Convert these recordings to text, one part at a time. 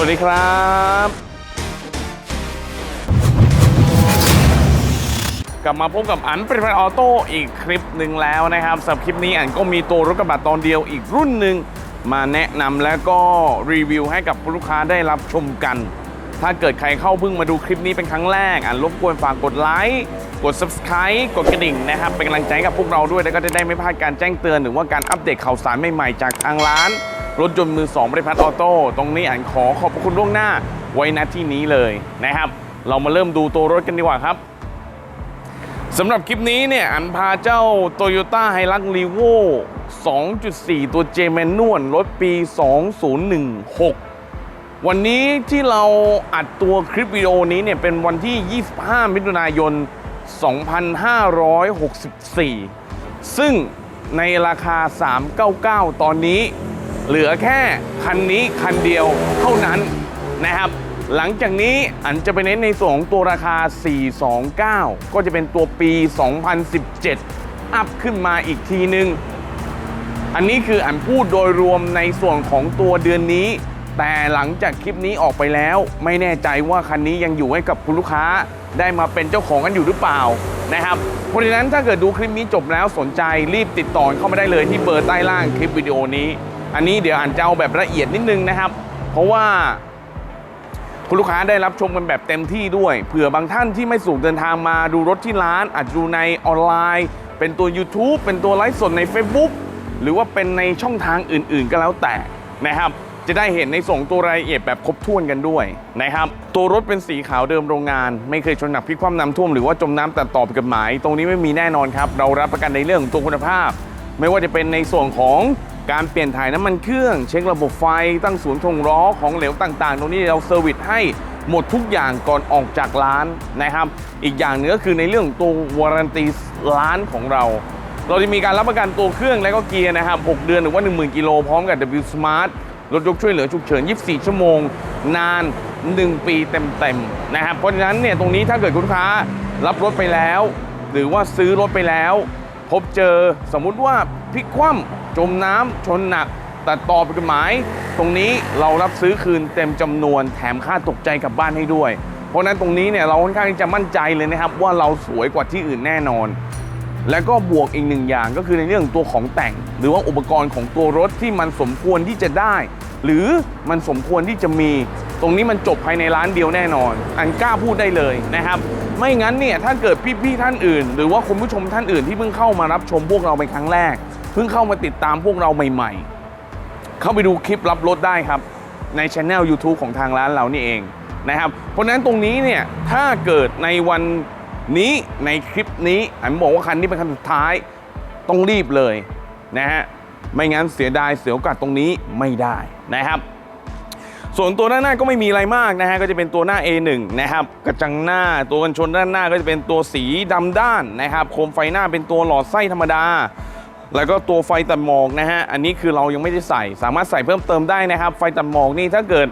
วัสดีครับ กลับมาพบกับอันเป็นพันออโต้อีกคลิปหนึ่งแล้วนะครับสำหรับคลิปนี้อันก็มีตัวรถกระบะตอนเดียวอีกรุ่นหนึ่งมาแนะนำแล้วก็รีวิวให้กับลูกค้าได้รับชมกัน ถ้าเกิดใครเข้าเพิ่งมาดูคลิปนี้เป็นครั้งแรก อันรบกวนฝากกดไลค์กด subscribe กดกระดิ่งนะครับ เป็นกำลังใจกับพวกเราด้วย แล้วก็จะได้ไม่พลาดการแจ้งเตือนหรือว่าการอัปเดตข่าวสารใหม่ๆจากทางร้าน รถยนต์มือ2บริพัตออโต้ตรงนี้อันขอขอบพระคุณล่วงหน้าไว้ณที่นี้เลยนะครับ เรามาเริ่มดูตัวรถกันดีกว่าครับสำหรับคลิปนี้เนี่ยอันพาเจ้า Toyota h i l u x r e v o 2.4 ตัวเจแมนนวลรถปี 2016 วันนี้ที่เราอัดตัวคลิปวิดีโอนี้เนี่ยเป็นวันที่ 25 มิถุนายน 2564 ซึ่งในราคา 399 ตอนนี้ เหลือแค่คันนี้คันเดียวเท่านั้นนะครับ หลังจากนี้อันจะไปเน้นในส่วนของตัวราคา 429 ก็จะเป็นตัวปี 2017 อัพขึ้นมาอีกทีนึง อันนี้คืออันพูดโดยรวมในส่วนของตัวเดือนนี้ แต่หลังจากคลิปนี้ออกไปแล้ว ไม่แน่ใจว่าคันนี้ยังอยู่ให้กับคุณลูกค้าได้มาเป็นเจ้าของกันอยู่หรือเปล่านะครับเพราะฉะนั้นถ้าเกิดดูคลิปนี้จบแล้วสนใจรีบติดต่อเข้ามาได้เลยที่เบอร์ใต้ล่างคลิปวิดีโอนี้ อันนี้เดี๋ยวอันจะเอาแบบละเอียดนิดนึงนะครับ เพราะว่าคุณลูกค้าได้รับชมกันแบบเต็มที่ด้วย เผื่อบางท่านที่ไม่สูงเดินทางมาดูรถที่ร้าน อาจจะดูในออนไลน์ เป็นตัว YouTube เป็นตัวไลฟ์สดใน Facebook หรือว่าเป็นในช่องทางอื่นๆก็แล้วแต่นะครับ จะได้เห็นในส่งตัวรายละเอียดแบบครบถ้วนกันด้วยนะครับ ตัวรถเป็นสีขาวเดิมโรงงาน ไม่เคยชนหนักพลิกคว่ำน้ำท่วมหรือว่าจมน้ำตัดต่อผิดกฎหมาย ตรงนี้ไม่มีแน่นอนครับ เรารับประกันในเรื่องของตัวคุณภาพ ไม่ว่าจะเป็นในส่วนของ การเปลี่ยนถ่ายน้ำมันเครื่อง เช็คระบบไฟตั้งศูนย์ทงล้อของเหลวต่างๆ ตรงนี้เราเซอร์วิสให้หมดทุกอย่างก่อนออกจากร้านนะครับ อีกอย่างหนึงก็คือในเรื่องตัววารันตีร้านของเรา เราจะมีการรับประกันตัวเครื่องและก็เกียร์นะครับ 6 เดือนหรือว่า 10,000 กิโลพร้อมกับ W Smart รถยกช่วยเหลือฉุกเฉิน 24 ชั่วโมง นาน 1 ปีเต็มๆนะครับ เพราะฉะนั้นเนี่ยตรงนี้ถ้าเกิดคุณค้ารับรถไปแล้ว หรือว่าซื้อรถไปแล้ว พบเจอสมมุติว่า พลิกคว่ำจมน้ำชนหนัก แตัดต่อผิดกฎหมาย ตรงนี้เรารับซื้อคืนเต็มจำนวนแถมค่าตกใจกลับบ้านให้ด้วย เพราะนั้นตรงนี้เนี่ยเราค่อนข้างที่จะมั่นใจเลยนะครับ ว่าเราสวยกว่าที่อื่นแน่นอน แล้วก็บวกอีกหนึ่งอย่างก็คือในเรื่องตัวของแต่ง หรือว่าอุปกรณ์ของตัวรถที่มันสมควรที่จะได้ หรือมันสมควรที่จะมีตรงนี้มันจบภายในร้านเดียวแน่นอน อันกล้าพูดได้เลยนะครับ ไม่งั้นเนี่ยถ้าเกิดพี่ๆท่านอื่น หรือว่าคุณผู้ชมท่านอื่นที่เพิ่งเข้ามารับชมพวกเราเป็นครั้งแรก พิ่งเข้ามาติดตามพวกเราใหม่ๆ เข้าไปดูคลิปรับรถได้ครับ ในช anel YouTube ของทางร้านเรานี่เองนะครับ เพราะฉะนั้นตรงนี้เนี่ย ถ้าเกิดในวันนี้ในคลิปนี้อันบอกว่าคันนี้เป็นคันสุดท้าย ต้องรีบเลยนะฮะ ไม่งั้นเสียดายเสียโอกาสตรงนี้ไม่ได้นะครับ ส่วนตัวด้านหน้าก็ไม่มีอะไรมากนะฮะ ก็จะเป็นตัวหน้า A1 นะครับ กระจังหน้า ตัวกันชนด้านหน้าก็จะเป็นตัวสีดำด้านนะครับ โคมไฟหน้าเป็นตัวหลอดไส้ธรรมดา แล้วก็ตัวไฟตัดหมอกนะฮะ อันนี้คือเรายังไม่ได้ใส่ สามารถใส่เพิ่มเติมได้นะครับ ไฟตัดหมอกนี่ถ้าเกิด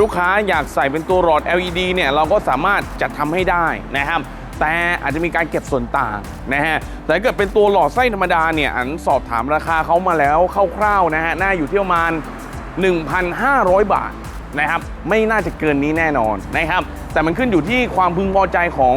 ลูกค้าอยากใส่เป็นตัวหลอด LED เนี่ย เราก็สามารถจัดทำให้ได้นะครับ แต่อาจจะมีการเก็บส่วนต่างนะฮะ แต่ถ้าเกิดเป็นตัวหลอดไส้ธรรมดาเนี่ย อันสอบถามราคาเขามาแล้วคร่าวๆนะฮะ น่าอยู่ที่ประมาณ 1,500 บาทนะครับ ไม่น่าจะเกินนี้แน่นอนนะครับ แต่มันขึ้นอยู่ที่ความพึงพอใจของ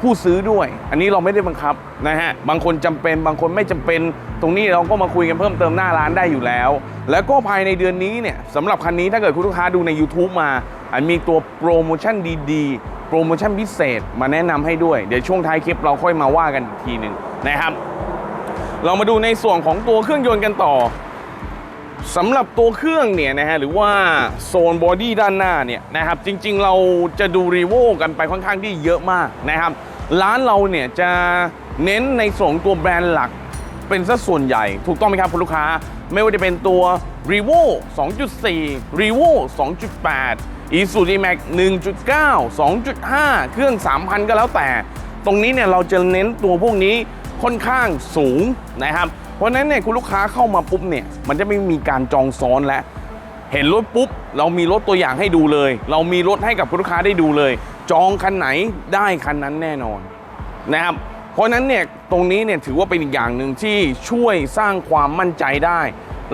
ผู้ซื้อด้วย อันนี้เราไม่ได้บังคับนะฮะ บางคนจำเป็น บางคนไม่จำเป็น ตรงนี้เราก็มาคุยกันเพิ่มเติมหน้าร้านได้อยู่แล้ว แล้วก็ภายในเดือนนี้เนี่ยสำหรับคันนี้ถ้าเกิดคุณลูกค้าดูใน YouTube มา อันมีตัวโปรโมชั่นดีๆ โปรโมชั่นพิเศษมาแนะนำให้ด้วย เดี๋ยวช่วงท้ายคลิปเราค่อยมาว่ากันอีกทีหนึ่งนะครับ เรามาดูในส่วนของตัวเครื่องยนต์กันต่อ สำหรับตัวเครื่องเนี่ยนะฮะหรือว่าโซนบอดี้ด้านหน้าเนี่ยนะครับจริงๆเราจะดูรีโวกันไปค่อนข้างที่เยอะมากนะครับ ร้านเราเนี่ยจะเน้นในส่วนของตัวแบรนด์หลักเป็นสัดส่วนใหญ่ ถูกต้องไหมครับคุณลูกค้า ไม่ว่าจะเป็นตัว r e v o 2.4 r e v o 2.8 i s u z u Max 1.9 2.5 เครื่อง 3,000 ก็แล้วแต่ ตรงนี้เนี่ยเราจะเน้นตัวพวกนี้ค่อนข้างสูงนะครับ เพราะนั้นเนี่ยคุณลูกค้าเข้ามาปุ๊บเนี่ยมันจะไม่มีการจองซ้อนแล้วเห็นรถปุ๊บ เรามีรถตัวอย่างให้ดูเลย เรามีรถให้กับคุณลูกค้าได้ดูเลย จองคันไหนได้คันนั้นแน่นอนนะครับเพราะฉะนั้นเนี่ยตรงนี้เนี่ยถือว่าเป็นอีกอย่างหนึ่งที่ช่วยสร้างความมั่นใจได้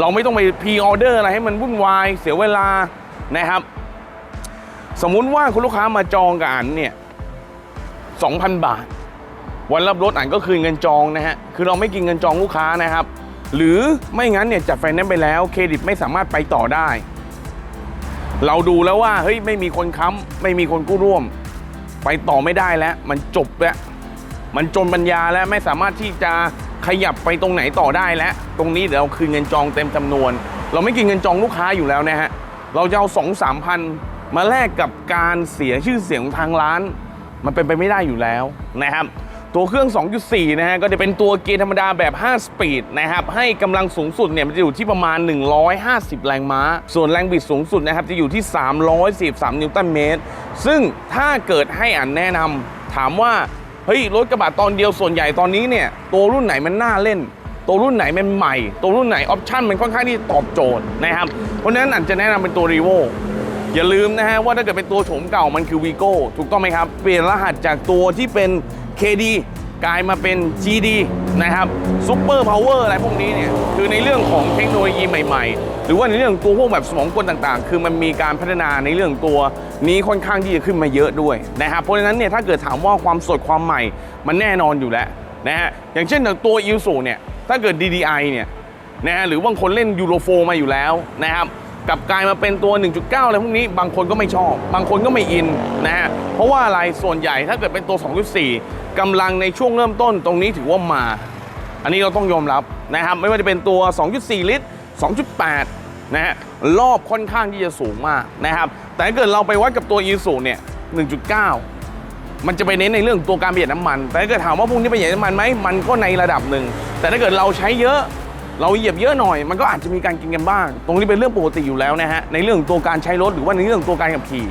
เราไม่ต้องไปพรีออเดอร์อะไรให้มันวุ่นวายเสียเวลานะครับ สมมุติว่าคุณลูกค้ามาจองกับอันเนี่ย2,000 บาท วันรับรถอันก็คืนเงินจองนะฮะ คือเราไม่กินเงินจองลูกค้านะครับ หรือไม่งั้นเนี่ยจัดไฟแนนซ์ไปแล้วเครดิตไม่สามารถไปต่อได้ เราดูแล้วว่าเฮ้ยไม่มีคนค้ำไม่มีคนกู้ร่วม ไปต่อไม่ได้แล้ว มันจบแล้ว มันจนปัญญาแล้วไม่สามารถที่จะขยับไปตรงไหนต่อได้แล้ว ตรงนี้เดี๋ยวเราคืนเงินจองเต็มจำนวน เราไม่กินเงินจองลูกค้าอยู่แล้วนะฮะ เราจะเอาสองสามพันมาแลกกับการเสียชื่อเสียงของทางร้าน มันเป็นไปไม่ได้อยู่แล้วนะครับ ตัวเครื่อง 2.4 นะฮะ ก็จะเป็นตัวเกียร์ธรรมดาแบบ 5 สปีดนะครับ ให้กำลังสูงสุดเนี่ย มันจะอยู่ที่ประมาณ 150 แรงม้า ส่วนแรงบิดสูงสุดนะครับ จะอยู่ที่ 343 นิวตันเมตร ซึ่งถ้าเกิดให้อันแนะนำถามว่า เฮ้ย รถกระบะตอนเดียวส่วนใหญ่ตอนนี้เนี่ย ตัวรุ่นไหนมันน่าเล่น ตัวรุ่นไหนมันใหม่ ตัวรุ่นไหนออปชั่นมันค่อนข้างที่ตอบโจทย์นะครับ เพราะฉะนั้นอันจะแนะนำเป็นตัวรีโวอย่าลืมนะฮะว่าถ้าเกิดเป็นตัวโฉมเก่ามันคือ Vigo ถูกต้องไหมครับ เปลี่ยนรหัสจากตัวที่เป็น KD กลายมาเป็น GD นะครับ Super Power อะไรพวกนี้เนี่ยคือในเรื่องของเทคโนโลยีใหม่ๆ หรือว่าในเรื่องตัวพวกแบบสมองกลต่างๆ คือมันมีการพัฒนาในเรื่องตัวนี้ค่อนข้างที่จะขึ้นมาเยอะด้วยนะครับเพราะฉะนั้นเนี่ยถ้าเกิดถามว่าความสดความใหม่มันแน่นอนอยู่แล้วนะฮะอย่างเช่นตัว i l s u เนี่ยถ้าเกิด DDI เนี่ยนะฮะหรือบางคนเล่นยูโรโฟมาอยู่แล้วนะครับ กลับกลายมาเป็นตัว 1.9 อะไรพวกนี้ บางคนก็ไม่ชอบ บางคนก็ไม่อินนะฮะ เพราะว่าอะไร ส่วนใหญ่ถ้าเกิดเป็นตัว 2.4กำลังในช่วงเริ่มต้นตรงนี้ถือว่ามา อันนี้เราต้องยอมรับนะครับ ไม่ว่าจะเป็นตัว 2.4 ลิตร 2.8 นะฮะ รอบค่อนข้างที่จะสูงมากนะครับ แต่ถ้าเกิดเราไปวัดกับตัว e s u เนี่ย 1.9 มันจะไปเน้นในเรื่องตัวการประหยัดน้ำมัน แต่ถ้าเกิดถามว่าพวกนี้ประหยัดน้ำมันไหมมันก็ในระดับหนึ่ง แต่ถ้าเกิดเราใช้เยอะ เราเหยียบเยอะหน่อยมันก็อาจจะมีการกินกันบ้าง ตรงนี้เป็นเรื่องปกติอยู่แล้วนะฮะในเรื่องตัวการใช้รถหรือว่าในเรื่องตัวการขับขี่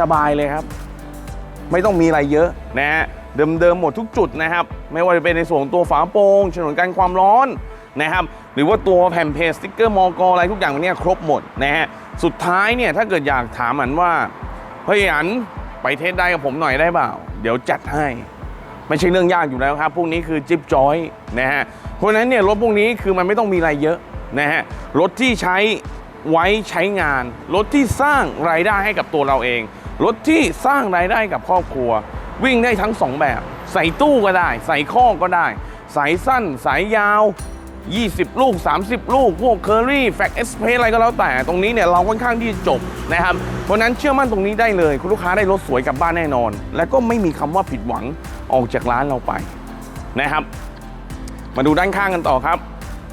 สบายๆเลยครับ ไม่ต้องมีอะไรเยอะนะฮะเดิมๆหมดทุกจุดนะครับ ไม่ว่าจะเป็นในส่วนของตัวฝาโปร่งฉนวนกันความร้อนนะครับหรือว่าตัวแผ่นเพจสติ๊กเกอร์มอกอะไรทุกอย่างเนี่ยครบหมดนะฮะสุดท้ายเนี่ยถ้าเกิดอยากถามอันว่าเฮ้ยอันไปเทสได้กับผมหน่อยได้เปล่า เดี๋ยวจัดให้ ไม่ใช่เรื่องยากอยู่แล้วครับ พวกนี้คือจิ๊บจอยนะฮะ ราะฉะนั้นเนี่ยรถพวกนี้คือมันไม่ต้องมีอะไรเยอะนะฮะรถที่ใช้ไว้ใช้งาน รถที่สร้างรายได้ให้กับตัวเราเอง รถที่สร้างรายได้กับครอบครัว วิ่งได้ทั้งสองแบบ ใส่ตู้ก็ได้ ใส่ข้อก็ได้ สายสั้น สายยาว 20 ลูก 30 ลูก พวกเคอรี่แฟกเอสเพอะไรก็แล้วแต่ ตรงนี้เนี่ยเราค่อนข้างที่จะจบนะครับ เพราะฉะนั้นเชื่อมั่นตรงนี้ได้เลย คุณลูกค้าได้รถสวยกลับบ้านแน่นอน และก็ไม่มีคำว่าผิดหวังออกจากร้านเราไปนะครับ มาดูด้านข้างกันต่อครับ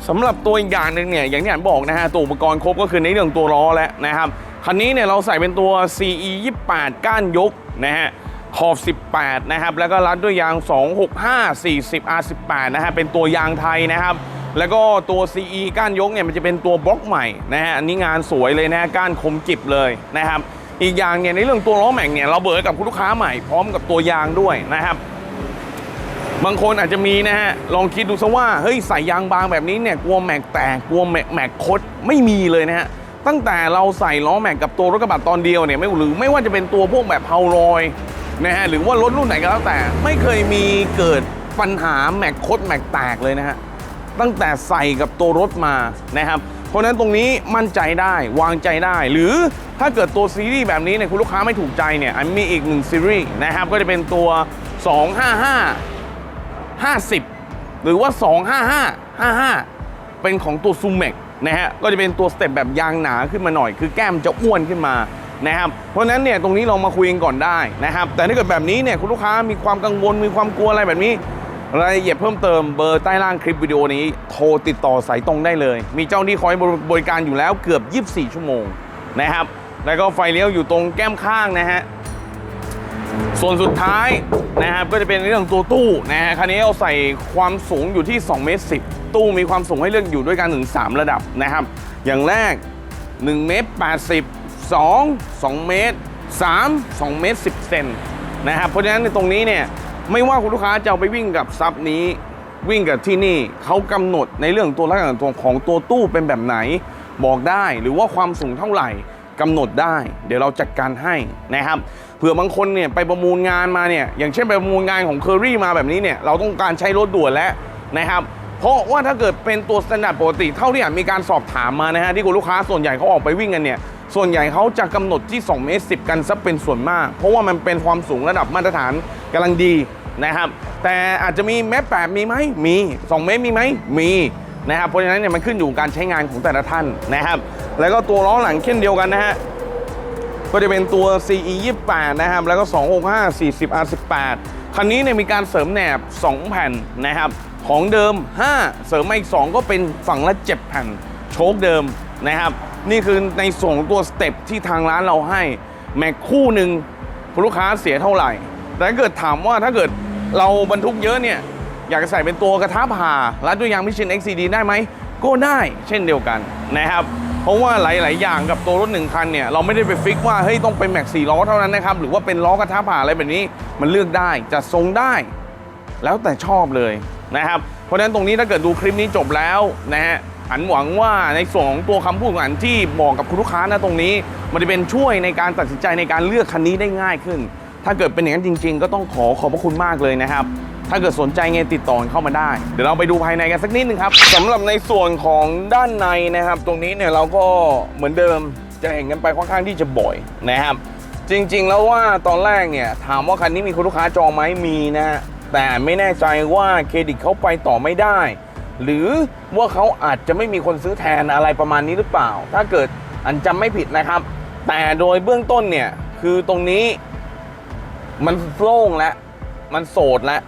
สำหรับตัวอีกอย่างหนึ่งเนี่ยอย่างที่อ่านบอกนะฮะตัวอุปกรณ์ครบก็คือในเรื่องตัวล้อแล้วนะครับคันนี้เนี่ยเราใส่เป็นตัว CE 28 ก้านยกนะฮะขอบ 18 นะครับ แล้วก็รัดด้วยยาง 265 40 R18 นะฮะเป็นตัวยางไทยนะครับ แล้วก็ตัว CE ก้านยกเนี่ยมันจะเป็นตัวบล็อกใหม่นะฮะอันนี้งานสวยเลยนะฮะก้านคมจิบเลยนะครับ อีกอย่างเนี่ยในเรื่องตัวล้อแม็กเนี่ยเราเบิร์กับคุณลูกค้าใหม่พร้อมกับตัวยางด้วยนะครับ บางคนอาจจะมีนะฮะ ลองคิดดูซะว่า เฮ้ยใส่ยางบางแบบนี้เนี่ย กลัวแม็กแตก กลัวแม็กแม็กคด ไม่มีเลยนะฮะ ตั้งแต่เราใส่ล้อแม็กกับตัวรถกระบะตอนเดียวเนี่ย ไม่หรือไม่ว่าจะเป็นตัวพวกแบบเฮารอยนะฮะ หรือว่ารถรุ่นไหนก็แล้วแต่ ไม่เคยมีเกิดปัญหาแม็กคดแม็กแตกเลยนะฮะ ตั้งแต่ใส่กับตัวรถมานะครับ เพราะนั้นตรงนี้มั่นใจได้วางใจได้ หรือถ้าเกิดตัวซีรีส์แบบนี้เนี่ยคุณลูกค้าไม่ถูกใจเนี่ยมีอีกหนึ่งซีรีส์นะครับ ก็จะเป็นตัว 255 50 หรือว่า 255 55 เป็นของตัวซูเมกนะฮะ ก็จะเป็นตัวสเต็ปแบบยางหนาขึ้นมาหน่อย คือแก้มจะอ้วนขึ้นมานะครับ เพราะนั้นเนี่ยตรงนี้เรามาคุยกันก่อนได้นะครับ แต่ถ้าเกิดแบบนี้เนี่ยคุณลูกค้ามีความกังวล มีความกลัวอะไรแบบนี้ รายละเอียดเพิ่มเติมเบอร์ใต้ล่างคลิปวิดีโอนี้ โทรติดต่อสายตรงได้เลย มีเจ้าหน้าที่คอยบริการอยู่แล้วเกือบ 24 ชั่วโมงนะครับ แล้วก็ไฟเลี้ยวอยู่ตรงแก้มข้างนะฮะ ส่วนสุดท้ายนะครับก็จะเป็นเรื่องตัวตู้นะฮะคันนี้เราใส่ความสูงอยู่ที่2เมตร10 ตู้มีความสูงให้เลือกอยู่ด้วยกันถึง 3 ระดับนะครับ อย่างแรก1เมตร80 2 2เมตร3 2เมตร10เซนนะครับเพราะฉะนั้นในตรงนี้เนี่ยไม่ว่าคุณลูกค้าจะเอาไปวิ่งกับซับนี้ วิ่งกับที่นี่เขากำหนดในเรื่องตัวลักษณะตัวของตัวตู้เป็นแบบไหนบอกได้หรือว่าความสูงเท่าไหร่กำหนดได้ เดี๋ยวเราจัดการให้นะครับ เผื่อบางคนเนี่ยไปประมูลงานมาเนี่ยอย่างเช่นไปประมูลงานของเคอรี่มาแบบนี้เนี่ยเราต้องการใช้รถด่วนแล้วนะครับเพราะว่าถ้าเกิดเป็นตัวสแตนดาร์ดปกติเท่าที่มีการสอบถามมานะฮะที่คุณลูกค้าส่วนใหญ่เขาออกไปวิ่งกันเนี่ยส่วนใหญ่เขาจะกำหนดที่2เมตร10กันซะเป็นส่วนมาก เพราะว่ามันเป็นความสูงระดับมาตรฐานกำลังดีนะครับแต่อาจจะมีเมตรแปดมีไหมมี 2 เมตรมีไหมมีนะครับเพราะฉะนั้นเนี่ยมันขึ้นอยู่การใช้งานของแต่ละท่านนะครับ แล้วก็ตัวล้อหลังเช่นเดียวกันนะฮะ ก็จะเป็นตัว CE 28นะครับ แล้วก็ 265 40 R18 คันนี้เนี่ยมีการเสริมแหนบ 2 แผ่นนะครับ ของเดิม 5 เสริมมาอีก 2 ก็เป็นฝั่งละ 7 แผ่น โชคเดิมนะครับ นี่คือในส่วนของตัวสเต็ปที่ทางร้านเราให้ แม็กคู่หนึ่งลูกค้าเสียเท่าไหร่ แต่ถ้าเกิดถามว่าถ้าเกิดเราบรรทุกเยอะเนี่ย อยากจะใส่เป็นตัวกระทะผ่ารัดด้วยยางมิชลิน XCD ได้ไหม ก็ได้เช่นเดียวกันนะครับ เพราะว่าหลาย ๆ อย่างกับตัวรถหนึ่งคันเนี่ยเราไม่ได้ไปฟิกว่าเฮ้ยต้องเป็นแม็กสี่ล้อเท่านั้นนะครับหรือว่าเป็นล้อกระทะผ่าอะไรแบบนี้มันเลือกได้จะทรงได้ แล้วแต่ชอบเลยนะครับเพราะฉะนั้นตรงนี้ถ้าเกิดดูคลิปนี้จบแล้วนะฮะอันหวังว่าในส่วนของตัวคำพูดของอันที่บอกกับคุณลูกค้านะตรงนี้ มันจะเป็นช่วยในการตัดสินใจในการเลือกคันนี้ได้ง่ายขึ้น ถ้าเกิดเป็นอย่างนั้นจริง ๆ ก็ต้องขอขอบพระคุณมากเลยนะครับ ถ้าเกิดสนใจไงติดต่อเข้ามาได้ เดี๋ยวเราไปดูภายในกันสักนิดนึงครับสำหรับในส่วนของด้านในนะครับ ตรงนี้เนี่ยเราก็เหมือนเดิมจะเห็นกันไปค่อนข้างที่จะบ่อยนะครับ จริง ๆ แล้วว่าตอนแรกเนี่ยถามว่าคันนี้มีคุณลูกค้าจองไหมมีนะฮะแต่ไม่แน่ใจว่าเครดิตเขาไปต่อไม่ได้ หรือว่าเขาอาจจะไม่มีคนซื้อแทนอะไรประมาณนี้หรือเปล่า ถ้าเกิดอันจำไม่ผิดนะครับ แต่โดยเบื้องต้นเนี่ยคือตรงนี้มันโล่งแล้วมันโสดแล้ว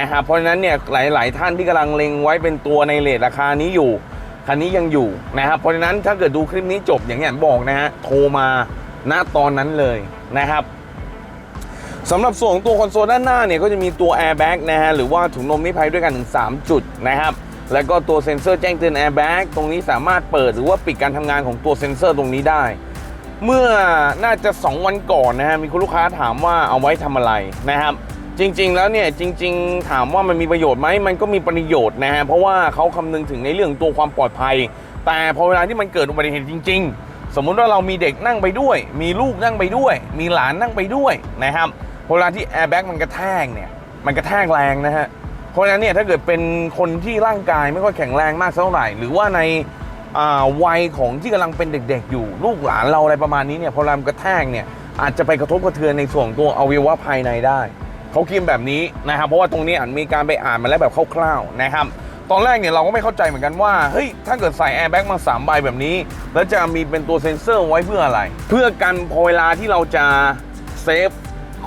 นะครับเพราะฉะนั้นเนี่ยหลาย ๆ ท่านที่กำลังเล็งไว้เป็นตัวในเลทราคานี้อยู่คันนี้ยังอยู่นะครับเพราะฉะนั้นถ้าเกิดดูคลิปนี้จบอย่างที่อันบอกนะฮะโทรมาณตอนนั้นเลยนะครับสำหรับส่วนของตัวคอนโซลด้านหน้าเนี่ยก็จะมีตัว airbag นะฮะหรือว่าถุงลมนิรภัยด้วยกันถึง 3 จุดนะครับแล้วก็ตัวเซ็นเซอร์แจ้งเตือน airbag ตรงนี้สามารถเปิดหรือว่าปิดการทำงานของตัวเซ็นเซอร์ตรงนี้ได้ เมื่อน่าจะ 2 วันก่อนนะฮะมีคุณลูกค้าถามว่าเอาไว้ทำอะไรนะครับ จริง ๆ แล้วเนี่ยจริง ๆ ถามว่ามันมีประโยชน์ไหมมันก็มีประโยชน์นะฮะเพราะว่าเขาคำนึงถึงในเรื่องตัวความปลอดภัย แต่พอเวลาที่มันเกิดอุบัติเหตุจริง ๆ สมมุติว่าเรามีเด็กนั่งไปด้วย มีลูกนั่งไปด้วย มีหลานนั่งไปด้วยนะครับพอเวลาที่แอร์แบ็กมันกระแทกเนี่ยมันกระแทกแรงนะฮะเพราะฉะนั้นเนี่ยถ้าเกิดเป็นคนที่ร่างกายไม่ค่อยแข็งแรงมากเท่าไหร่ หรือว่าในวัยของที่กำลังเป็นเด็ก ๆ อยู่ลูกหลานเราอะไรประมาณนี้เนี่ยพอเวลากระแทกเนี่ยอาจจะไปกระทบกระเทือนในส่วนตัวอวัยวะภายในได้ เขาคิดแบบนี้นะครับ เพราะว่าตรงนี้อ่านมีการไปอ่านมาแล้วแบบคร่าวๆนะครับ ตอนแรกเนี่ยเราก็ไม่เข้าใจเหมือนกันว่า เฮ้ย ถ้าเกิดใส่แอร์แบ็กมา3ใบแบบนี้ แล้วจะมีเป็นตัวเซ็นเซอร์ไว้เพื่ออะไร เพื่อกันพอเวลาที่เราจะเซฟ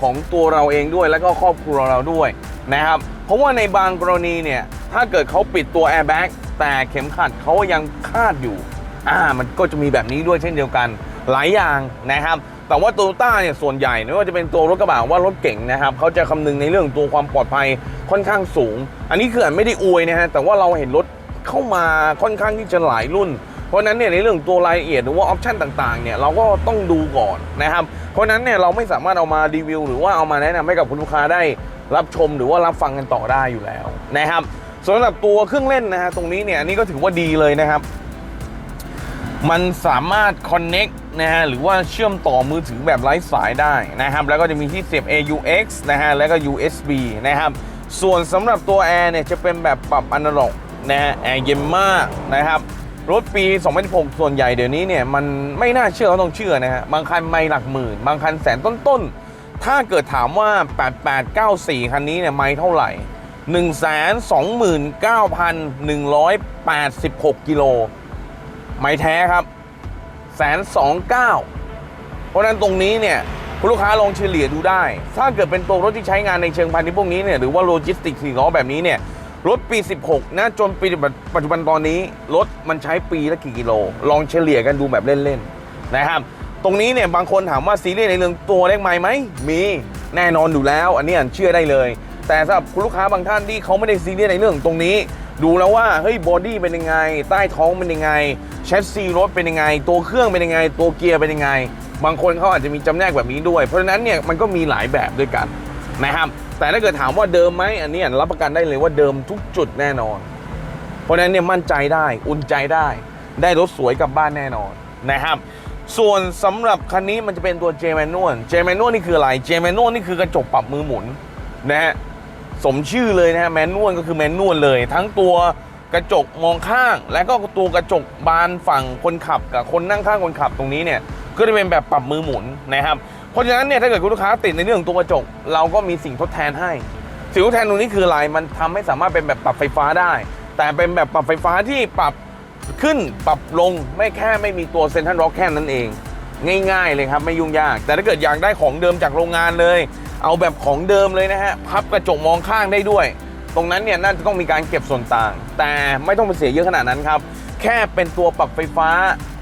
ของตัวเราเองด้วยแล้วก็ครอบครัวเราด้วยนะครับ เพราะว่าในบางกรณีเนี่ย ถ้าเกิดเขาปิดตัวแอร์แบ็กแต่เข็มขัดเขายังคาดอยู่ อ่า มันก็จะมีแบบนี้ด้วยเช่นเดียวกัน หลายอย่างนะครับ แต่ว่าโตโยต้าเนี่ยส่วนใหญ่ไม่ว่าจะเป็นตัวรถกระบะว่ารถเก่งนะครับเขาจะคำนึงในเรื่องตัวความปลอดภัยค่อนข้างสูง อันนี้คืออันไม่ได้อวยนะฮะแต่ว่าเราเห็นรถเข้ามาค่อนข้างที่จะหลายรุ่น เพราะนั้นเนี่ยในเรื่องตัวรายละเอียดหรือว่าออปชันต่างๆเนี่ยเราก็ต้องดูก่อนนะครับเพราะนั้นเนี่ยเราไม่สามารถเอามารีวิว หรือว่าเอามาแนะนำให้กับคุณลูกค้าได้รับชมหรือว่ารับฟังกันต่อได้อยู่แล้วนะครับสำหรับตัวเครื่องเล่นนะฮะตรงนี้เนี่ยอันนี้ก็ถือว่าดีเลยนะครับ มันสามารถ connect น นะฮะหรือว่าเชื่อมต่อมือถือแบบไร้สายได้นะครับ แล้วก็จะมีที่เสียบ AUX นะฮะแล้วก็ USB นะครับ ส่วนสำหรับตัวแอร์เนี่ยจะเป็นแบบปรับอนาล็อกนะฮะแอร์เย็นมากนะครับรถปี 2016 ส่วนใหญ่เดี๋ยวนี้เนี่ยมันไม่น่าเชื่อก็ต้องเชื่อนะฮะบางคันไม่หลักหมื่น บางคันแสนต้นๆ ถ้าเกิดถามว่า 8894 คันนี้เนี่ยไม่เท่าไหร่ 129,186 กิโล ไม่แท้ครับ แสนสองเก้าเพราะนั้นตรงนี้เนี่ยคุณลูกค้าลองเฉลี่ยดูได้ ถ้าเกิดเป็นตัวรถที่ใช้งานในเชิงพาณิชย์พวกนี้เนี่ยหรือว่าโลจิสติกสี่ล้อแบบนี้เนี่ยรถปี 16 นะจนปีปัจจุบันตอนนี้ รถมันใช้ปีละกี่กิโล ลองเฉลี่ยกันดูแบบเล่นๆนะครับ ตรงนี้เนี่ยบางคนถามว่าซีเรียสในเรื่องตัวเลขไม้ไหม มีแน่นอนอยู่แล้ว อันนี้อันเชื่อได้เลย แต่สำหรับคุณลูกค้าบางท่านที่เขาไม่ได้ซีเรียสในเรื่องตรงนี้ ดูแล้วว่าเฮ้ยบอดี้เป็นยังไง ใต้ท้องเป็นยังไงแชสซีรถเป็นยังไง ตัวเครื่องเป็นยังไง ตัวเกียร์เป็นยังไง บางคนเขาอาจจะมีจำแนกแบบนี้ด้วย เพราะฉะนั้นเนี่ยมันก็มีหลายแบบด้วยกันนะครับแต่ถ้าเกิดถามว่าเดิมไหมอันนี้รับประกันได้เลยว่าเดิมทุกจุดแน่นอน เพราะฉะนั้นเนี่ยมั่นใจได้อุ่นใจได้ ได้รถสวยกลับบ้านแน่นอนนะครับส่วนสำหรับคันนี้มันจะเป็นตัว J Manual J Manual นี่คืออะไร J Manual นี่คือกระจกปรับมือหมุนนะฮะ สมชื่อเลยนะฮะแมนนวลก็คือแมนนวลเลย ทั้งตัวกระจกมองข้าง และก็ตัวกระจกบานฝั่งคนขับกับคนนั่งข้างคนขับตรงนี้เนี่ยก็จะเป็นแบบปรับมือหมุนนะครับเพราะฉะนั้นเนี่ยถ้าเกิดคุณลูกค้าติดในเรื่องของตัวกระจก เราก็มีสิ่งทดแทนให้สิ่งทดแทนตรงนี้คืออะไรมันทำให้สามารถเป็นแบบปรับไฟฟ้าได้ แต่เป็นแบบปรับไฟฟ้าที่ปรับขึ้นปรับลงไม่แค่ไม่มีตัวเซนทรัลร็อกแค่นั้นเอง ง่าย ๆ เลยครับไม่ยุ่งยาก แต่ถ้าเกิดอยากได้ของเดิมจากโรงงานเลย เอาแบบของเดิมเลยนะฮะ พับกระจกมองข้างได้ด้วย ตรงนั้นเนี่ยน่าจะต้องมีการเก็บส่วนต่าง แต่ไม่ต้องไปเสียเยอะขนาดนั้นครับ แค่เป็นตัวปรับไฟฟ้า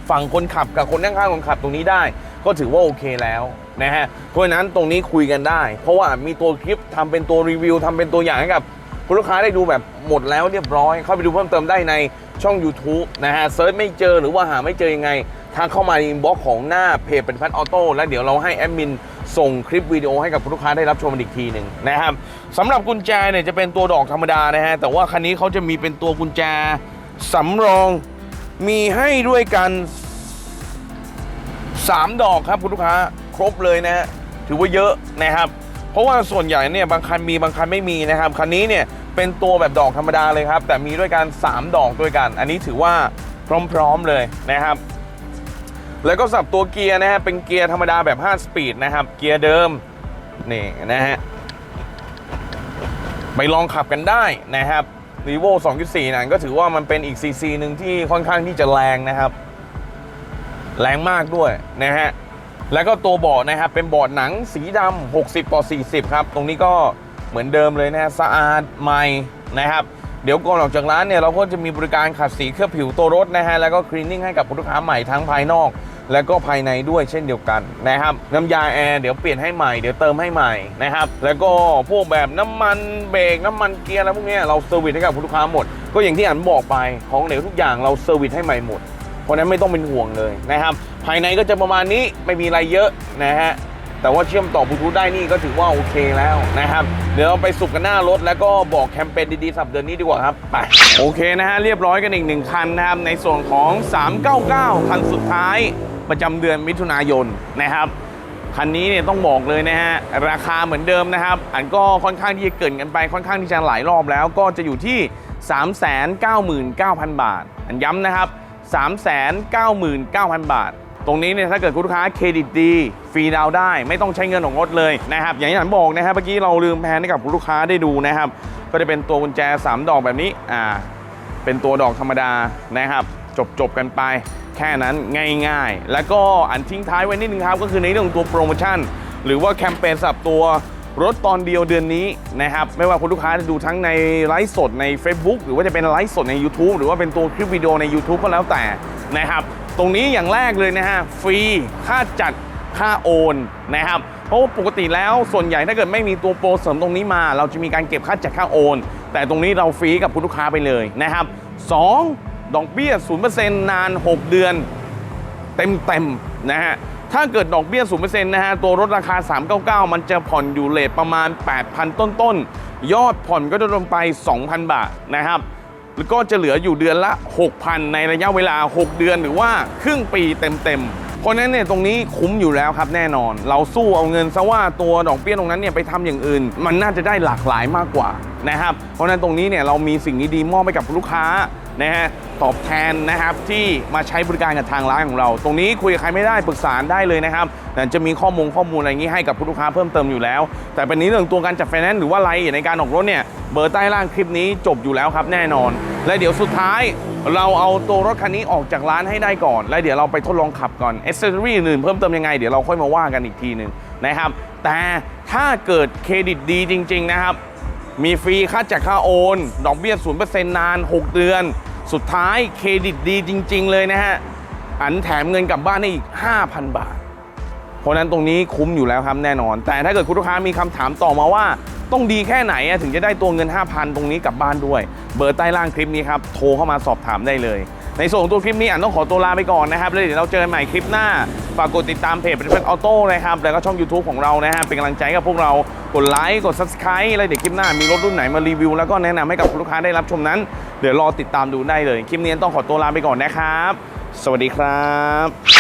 ฝั่งคนขับกับคนนั่งข้างคนขับตรงนี้ได้ ก็ถือว่าโอเคแล้วนะฮะ เพราะฉะนั้นตรงนี้คุยกันได้ เพราะว่ามีตัวคลิปทำเป็นตัวรีวิวทำเป็นตัวอย่างให้กับคุณลูกค้าได้ดูแบบหมดแล้วเรียบร้อย เข้าไปดูเพิ่มเติมได้ในช่อง YouTube นะฮะเซิร์ชไม่เจอหรือว่าหาไม่เจอยังไง ทักเข้ามาในอินบ็อกซ์ของหน้าเพจเป็นพันออโต้แล้วเดี๋ยวเราให้แอดมินส่งคลิปวิดีโอให้กับคุณลูกค้าได้รับชมอีกทีหนึ่งนะครับสำหรับกุญแจเนี่ยจะเป็นตัวดอกธรรมดานะฮะแต่ว่าคันนี้เขาจะมีเป็นตัวกุญแจสำรองมีให้ด้วยกัน3 ดอกครับคุณลูกค้าครบเลยนะฮะถือว่าเยอะนะครับ เพราะว่าส่วนใหญ่เนี่ยบางคันมีบางคันไม่มีนะครับคันนี้เนี่ยเป็นตัวแบบดอกธรรมดาเลยครับ แต่มีด้วยกัน3ดอกด้วยกัน อันนี้ถือว่าพร้อมๆเลยนะครับ แล้วก็สับตัวเกียร์นะฮะเป็นเกียร์ธรรมดาแบบ 5 สปีดนะครับ เกียร์เดิมนี่นะฮะไปลองขับกันได้นะครับ r e v o 2.4 นั่นก็ถือว่ามันเป็นอีกซีซีหนึ่งที่ค่อนข้างที่จะแรงนะครับ แรงมากด้วยนะฮะแล้วก็ตัวเบาะนะครับเป็นเบาะหนังสีดำ60ต่อ40 ครับ ตรงนี้ก็เหมือนเดิมเลยนะสะอาดใหม่นะครับ เดี๋ยวก่อนออกจากร้านเนี่ยเราก็จะมีบริการขัดสีเคลือบผิวตัวรถนะฮะแล้วก็คลีนนิ่งให้กับลูกค้าใหม่ทั้งภายนอก แล้วก็ภายในด้วยเช่นเดียวกันนะครับน้ำยาแอร์เดี๋ยวเปลี่ยนให้ใหม่เดี๋ยวเติมให้ใหม่นะครับแล้วก็พวกแบบน้ำมันเบรกน้ำมันเกียร์อะไรพวกนี้เราเซอร์วิสให้กับลูกค้าหมด ก็อย่างที่อันบอกไปของเหลวทุกอย่างเราเซอร์วิสให้ใหม่หมด เพราะนั้นไม่ต้องเป็นห่วงเลยนะครับภายในก็จะประมาณนี้ไม่มีอะไรเยอะนะฮะ แต่ว่าเชื่อมต่อบลูทูธได้นี่ก็ถือว่าโอเคแล้วนะครับ เดี๋ยวเราไปสุกกันหน้ารถแล้วก็บอกแคมเปญดีๆสับเดือนนี้ดีกว่าครับไปโอเคนะฮะเรียบร้อยกันอีกหนึ่งคันนะครับในส่วนของ 399 คันสุดท้ายประจำเดือนมิถุนายนนะครับคันนี้เนี่ยต้องบอกเลยนะฮะราคาเหมือนเดิมนะครับ อันก็ค่อนข้างที่จะเกินกันไปค่อนข้างที่จะหลายรอบแล้ว ก็จะอยู่ที่ 399,000 บาท อันย้ำนะครับ 399,000 บาท ตรงนี้เนี่ยถ้าเกิดคุณลูกค้าเครดิตดีฟรีดาวได้ ไม่ต้องใช้เงินของรถเลยนะครับ อย่างที่ผมบอกนะครับเมื่อกี้เราลืมแพนให้กับคุณลูกค้าได้ดูนะครับ ก็จะเป็นตัวกุญแจ 3 ดอกแบบนี้อ่าเป็นตัวดอกธรรมดานะครับ จบจบกันไปแค่นั้นง่ายๆ แล้วก็อันทิ้งท้ายไว้นิดนึงครับ ก็คือในเรื่องของตัวโปรโมชั่น หรือว่าแคมเปญสำหรับตัวรถตอนเดียวเดือนนี้นะครับ ไม่ว่าคุณลูกค้าจะดูทั้งในไลฟ์สดใน Facebook หรือว่าจะเป็นไลฟ์สดใน YouTube หรือว่าเป็นตัวคลิปวิดีโอใน YouTube ก็แล้วแต่นะครับ ตรงนี้อย่างแรกเลยนะฮะฟรีค่าจัดค่าโอนนะครับเพราะว่าปกติแล้วส่วนใหญ่ถ้าเกิดไม่มีตัวโปรเสริมตรงนี้มา เราจะมีการเก็บค่าจัดค่าโอน แต่ตรงนี้เราฟรีกับคุณลูกค้าไปเลยนะครับ 2. ดอกเบี้ย 0%นาน 6 เดือน เต็มเต็มๆนะฮะถ้าเกิดดอกเบี้ย 0%นะฮะ ตัวรถราคา 399 มันจะผ่อนอยู่เลทประมาณ 8,000 ต้นๆ ยอดผ่อนก็จะลงไป 2,000 บาทนะครับ แล้วก็จะเหลืออยู่เดือนละ 6,000 ในระยะเวลา 6 เดือนหรือว่าครึ่งปีเต็มๆเพราะนั้นเนี่ยตรงนี้คุ้มอยู่แล้วครับแน่นอน เราสู้เอาเงินซะว่าตัวดอกเบี้ยตรงนั้นเนี่ยไปทำอย่างอื่น มันน่าจะได้หลากหลายมากกว่านะครับเพราะฉะนั้นตรงนี้เนี่ยเรามีสิ่งดีๆมอบให้กับลูกค้า นะฮะตอบแทนนะครับที่มาใช้บริการกับทางร้านของเรา ตรงนี้คุยกับใครไม่ได้ปรึกษาได้เลยนะครับแต่จะมีข้อมูลข้อมูลอะไรอย่างนี้ให้กับผู้ลูกค้าเพิ่มเติมอยู่แล้ว แต่เป็นนี้เรื่องตัวการจัดไฟแนนซ์หรือว่าอะไรในการออกรถเนี่ยเบอร์ใต้ล่างคลิปนี้จบอยู่แล้วครับแน่นอน และเดี๋ยวสุดท้ายเราเอาตัวรถคันนี้ออกจากร้านให้ได้ก่อน แล้วเดี๋ยวเราไปทดลองขับก่อนเอเซอรี่อื่นเพิ่มเติมยังไงเดี๋ยวเราค่อยมาว่ากันอีกทีหนึ่งนะครับแต่ถ้าเกิดเครดิตดีจริง ๆ นะครับ มีฟรีค่าจัดค่าโอน ดอกเบี้ย0%นาน 6 เดือน สุดท้ายเครดิตดีจริง ๆ เลยนะฮะ อันแถมเงินกลับบ้านได้อีก 5,000 บาท เพราะนั้นตรงนี้คุ้มอยู่แล้วครับแน่นอน แต่ถ้าเกิดคุณลูกค้ามีคำถามต่อมาว่า ต้องดีแค่ไหนถึงจะได้ตัวเงิน 5,000 ตรงนี้กลับบ้านด้วย เบอร์ใต้ล่างคลิปนี้ครับ โทรเข้ามาสอบถามได้เลย ในส่วนของตัวคลิปนี้อ่านต้องขอตัวลาไปก่อนนะครับแล้วเดี๋ยวเราเจอกันใหม่คลิปหน้าฝากกดติดตามเพจเป็นเพื่อนออโต้นะครับแล้วก็ช่อง YouTube ของเรานะฮะเป็นกำลังใจกับพวกเรา กดไลค์กด Subscribe อะไรเดี๋ยวคลิปหน้ามีรถรุ่นไหนมารีวิว แล้วก็แนะนำให้กับลูกค้าได้รับชมนั้น เดี๋ยวรอติดตามดูได้เลย คลิปนี้ต้องขอตัวลาไปก่อนนะครับ สวัสดีครับ